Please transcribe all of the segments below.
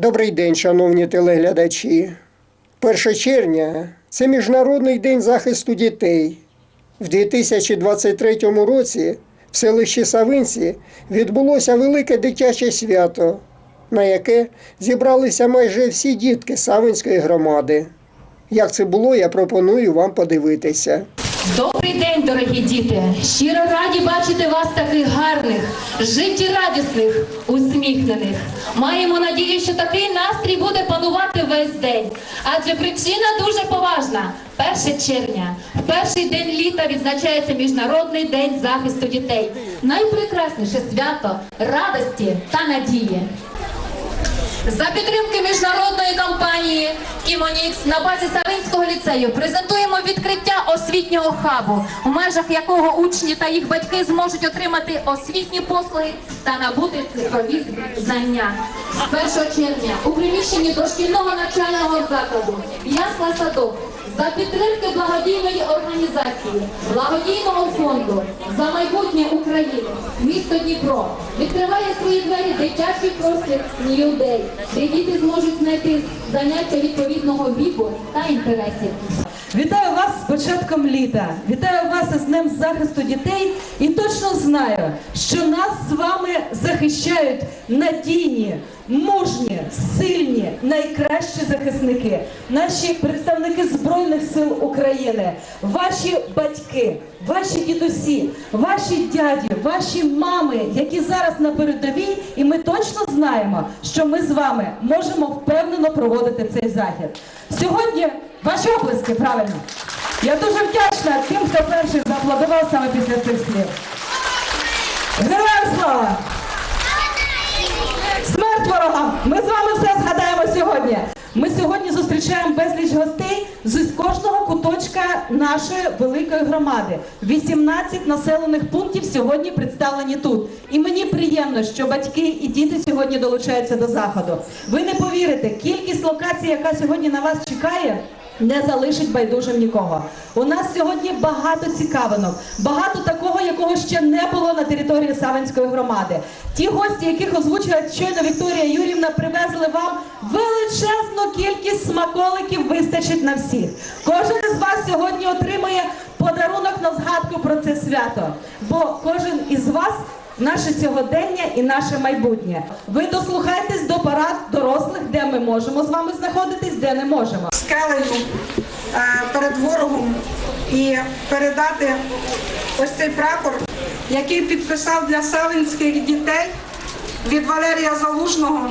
Добрий день, шановні телеглядачі. 1 червня це Міжнародний день захисту дітей. В 2023 році в селищі Савинці відбулося велике дитяче свято, на яке зібралися майже всі дітки Савинської громади. Як це було, я пропоную вам подивитися. Добрий день, дорогі діти! Щиро раді бачити вас таких гарних, життєрадісних, усміхнених. Маємо надію, що такий настрій буде панувати весь день. Адже причина дуже поважна. 1 червня, в перший день літа відзначається Міжнародний день захисту дітей. Найпрекрасніше свято радості та надії. За підтримки міжнародної компанії Кімонікс на базі Савинського ліцею презентуємо відкриття освітнього хабу, у межах якого учні та їх батьки зможуть отримати освітні послуги та набути цифрові знання. З 1 червня у приміщенні дошкільного навчального закладу Ясла Садок за підтримки благодійної організації, благодійного фонду за майбутнє України, місто Дніпро відкриває свої двері дитячий простір Day, де діти зможуть знайти заняття відповідного віку та інтересів. Вітаю вас з початком літа. Вітаю вас із Днем захисту дітей і точно знаю, що нас з вами захищають надійні, мужні, сильні, найкращі захисники, наші представники Збройних сил України, ваші батьки, ваші дідусі, ваші дяді, ваші мами, які зараз на передовій, і ми точно знаємо, що ми з вами можемо впевнено проводити цей захід. Сьогодні ваші оплески, правильно. Я дуже вдячна тим, хто перший зааплодував саме після цих слів. Героям слава! Смерть ворогам! Ми з вами все згадаємо сьогодні. Ми сьогодні зустрічаємо безліч гостей з кожного куточка нашої великої громади. 18 населених пунктів сьогодні представлені тут. І мені приємно, що батьки і діти сьогодні долучаються до заходу. Ви не повірите, кількість локацій, яка сьогодні на вас чекає. Не залишить байдужим нікого. У нас сьогодні багато цікавинок, багато такого, якого ще не було на території Савинської громади. Ті гості, яких озвучила щойно Вікторія Юрівна, привезли вам величезну кількість смаколиків, вистачить на всіх. Кожен із вас сьогодні отримує подарунок на згадку про це свято, бо кожен із вас наше сьогодення і наше майбутнє. Ви дослухайтесь до парад дорослих, де ми можемо з вами знаходитись, де не можемо. скелею е, перед ворогом і передати ось цей прапор, який підписав для савинських дітей від Валерія Залужного.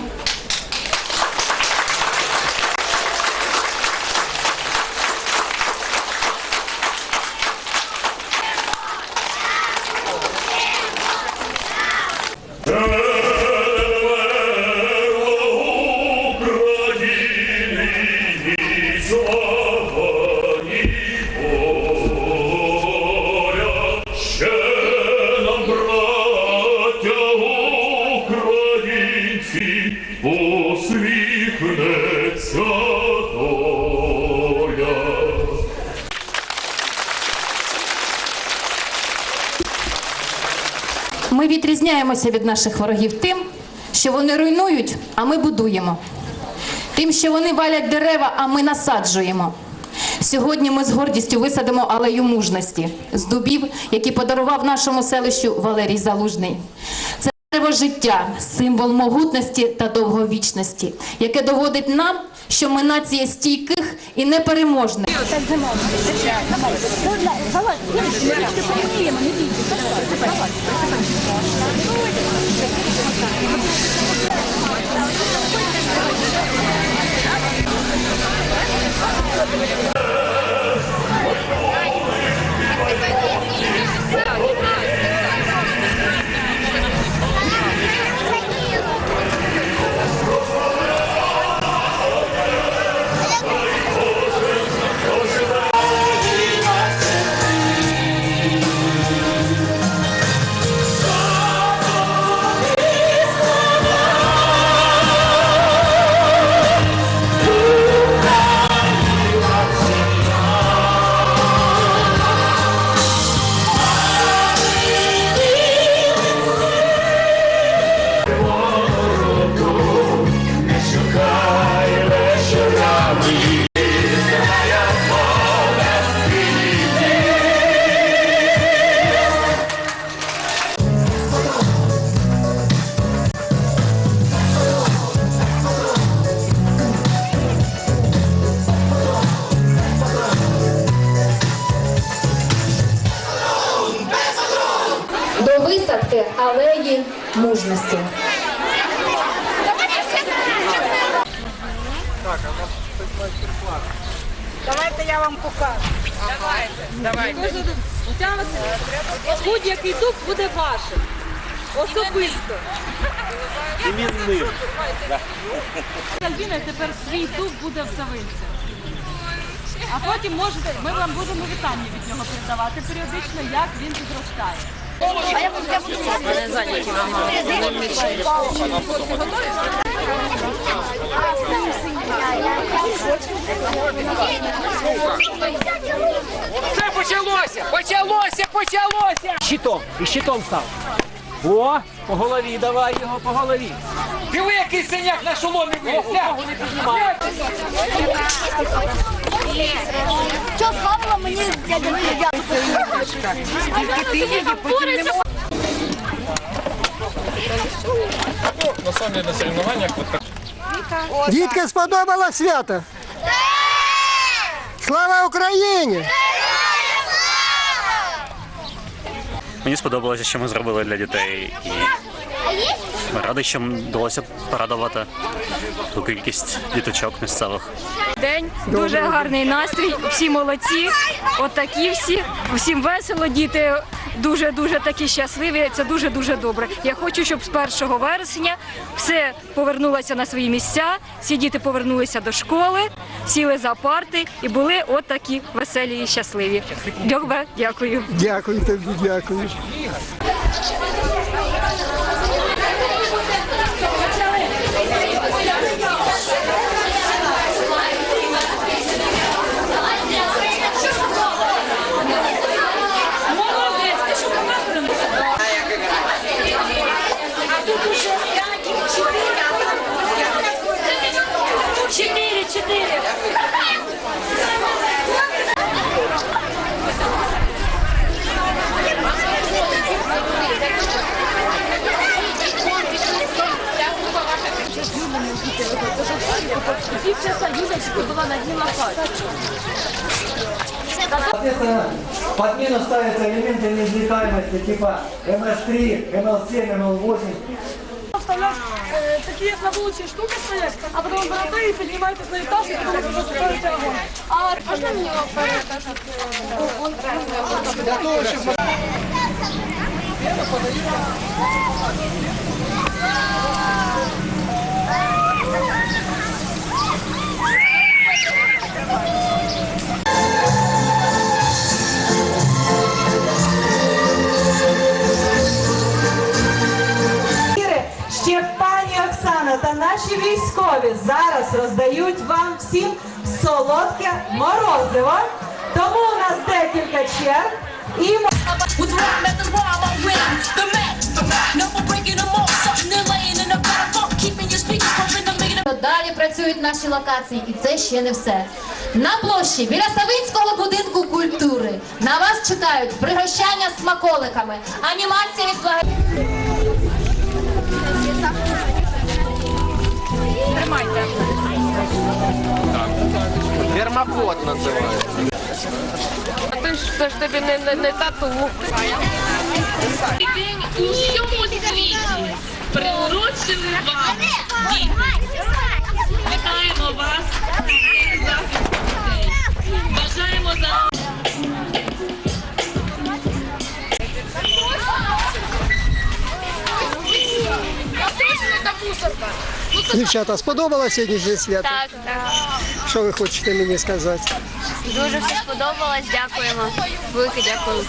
Відрізняємося від наших ворогів тим, що вони руйнують, а ми будуємо. Тим, що вони валять дерева, а ми насаджуємо. Сьогодні ми з гордістю висадимо алею мужності з дубів, які подарував нашому селищу Валерій Залужний. Це дерево життя, символ могутності та довговічності, яке доводить нам, що ми нація стійких і непереможних. Слава До висадки алеї мужності. Давайте я вам покажу. Тетяна Васильівна, будь-який дуб буде вашим. Особисто. Імінним. Альбіна тепер свій дуб буде в Савинці. А потім можете, ми вам будемо вітання від нього передавати періодично, як він зростає. Все почалося! Почалося! Почалося! Щитом. І щитом став. О, по голові, давай його по голові. Диви, який синяк на шоломі виліз! Ногу не піднімай. Що славила мені дядя Федя? Дітки, сподобалось свято? Слава Україні! Мені сподобалося, що ми зробили для дітей, і радий, що вдалося порадувати ту кількість діточок місцевих. День, дуже гарний настрій, всі молодці, от всі, всім весело, діти дуже-дуже такі щасливі, це дуже-дуже добре. Я хочу, щоб з 1 вересня все повернулося на свої місця, всі діти повернулися до школи, сіли за парти і були от веселі і щасливі. Дякую, дякую. Дякую тобі, дякую. Соответственно, в подмену ставятся элементы неизвлекаемости типа МС3, МЛ7, МЛ8. вставлять э, такие плавучие штуки стоять, а потом берете и поднимаетесь на этаж, и потом уже ставите огонь. А можно мне Іри, та наші військові зараз роздають вам всім солодке морозиво. Тому у нас декілька черг. І. Далі працюють наші локації, і це ще не все. На площі біля Савинського будинку культури на вас чекають пригощання смаколиками, анімація від благо... Вермакот називається. Ти ж це ж тобі не, не, не тату. день у всьому світі приурочили вам. Вітаємо вас з захисту дітей. Бажаємо за Дівчата, сподобалось сьогоднішнє свято? Так, так. Що ви хочете мені сказати? Дуже все сподобалось. Дякуємо. Велике дякую.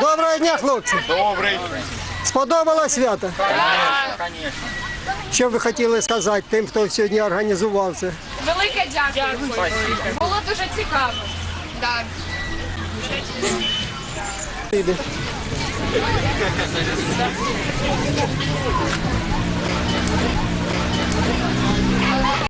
Доброго дня, хлопці! Добрий. Сподобалось свято? Так, Що ви хотіли сказати тим, хто сьогодні організував це? Велике дякую. Було дуже цікаво. Іди.